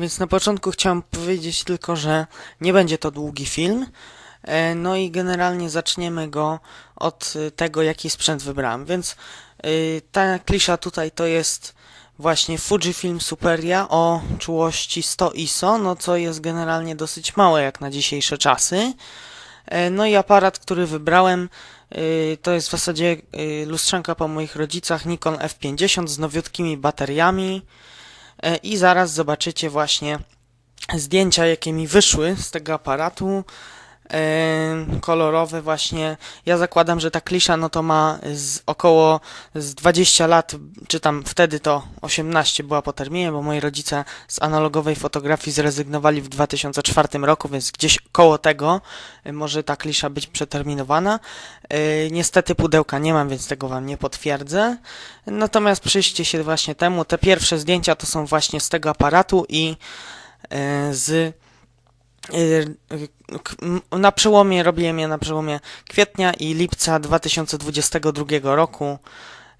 Więc na początku chciałem powiedzieć tylko, że nie będzie to długi film. E, No i generalnie zaczniemy go od y, tego, jaki sprzęt wybrałem. Więc y, ta klisza tutaj to jest właśnie Fujifilm Superia o czułości 100 ISO, no co jest generalnie dosyć małe jak na dzisiejsze czasy. E, No i aparat, który wybrałem, to jest w zasadzie lustrzanka po moich rodzicach Nikon F50 z nowiutkimi bateriami. E, I zaraz zobaczycie właśnie zdjęcia, jakie mi wyszły z tego aparatu. Kolorowe właśnie. Ja zakładam, że ta klisza no to ma z około z 20 lat, czy tam wtedy to 18 była po terminie, bo moi rodzice z analogowej fotografii zrezygnowali w 2004 roku, więc gdzieś koło tego e, może ta klisza być przeterminowana. E, Niestety pudełka nie mam, więc tego wam nie potwierdzę. Natomiast przyjrzcie się właśnie temu. Te pierwsze zdjęcia to są właśnie z tego aparatu i e, z na przełomie, robiłem je na przełomie kwietnia i lipca 2022 roku.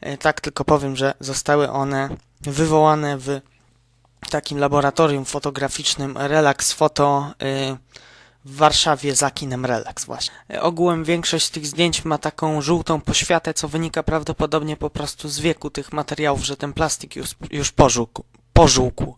E, Tak tylko powiem, że zostały one wywołane w takim laboratorium fotograficznym Relax Photo e, w Warszawie za kinem Relax właśnie. Ogółem większość z tych zdjęć ma taką żółtą poświatę, co wynika prawdopodobnie po prostu z wieku tych materiałów, że ten plastik już, już pożółkł. pożółkł.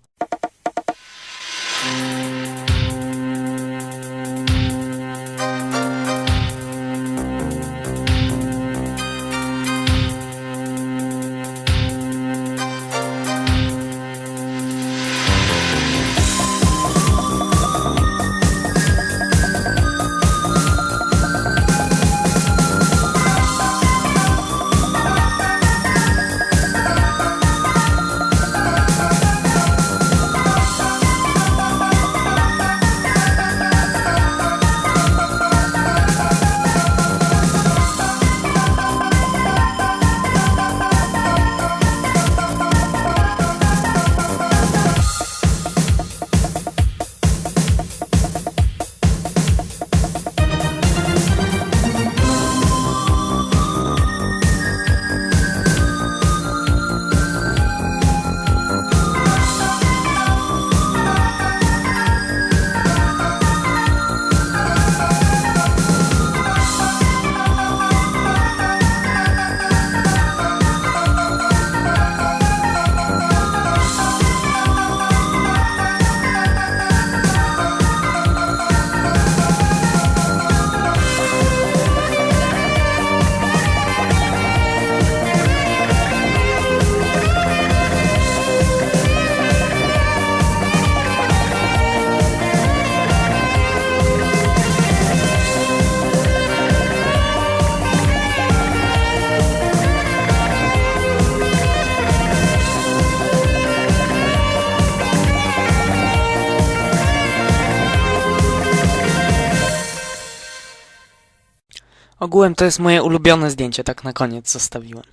Ogółem to jest moje ulubione zdjęcie, tak na koniec zostawiłem.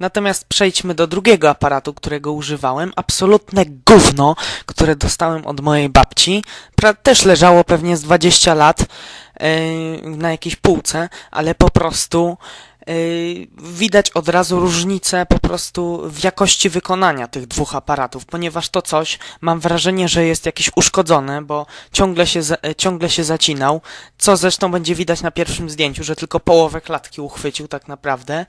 Natomiast przejdźmy do drugiego aparatu, którego używałem. Absolutne gówno, które dostałem od mojej babci. Pra też leżało pewnie z 20 lat yy, na jakiejś półce, ale po prostu widać od razu różnicę po prostu w jakości wykonania tych dwóch aparatów, ponieważ to coś, mam wrażenie, że jest jakieś uszkodzone, bo ciągle się, za- ciągle się zacinał, co zresztą będzie widać na pierwszym zdjęciu, że tylko połowę klatki uchwycił tak naprawdę.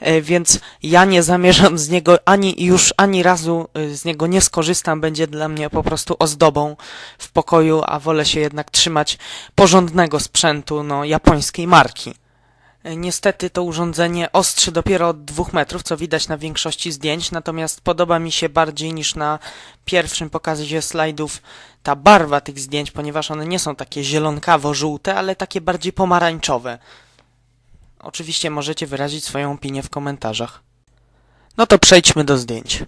E, Więc ja nie zamierzam z niego ani już ani razu y, z niego nie skorzystam, będzie dla mnie po prostu ozdobą w pokoju, a wolę się jednak trzymać porządnego sprzętu, no, japońskiej marki. E, Niestety to urządzenie ostrzy dopiero od dwóch metrów, co widać na większości zdjęć, natomiast podoba mi się bardziej niż na pierwszym pokazie slajdów ta barwa tych zdjęć, ponieważ one nie są takie zielonkawo-żółte, ale takie bardziej pomarańczowe. Oczywiście możecie wyrazić swoją opinię w komentarzach. No to przejdźmy do zdjęć.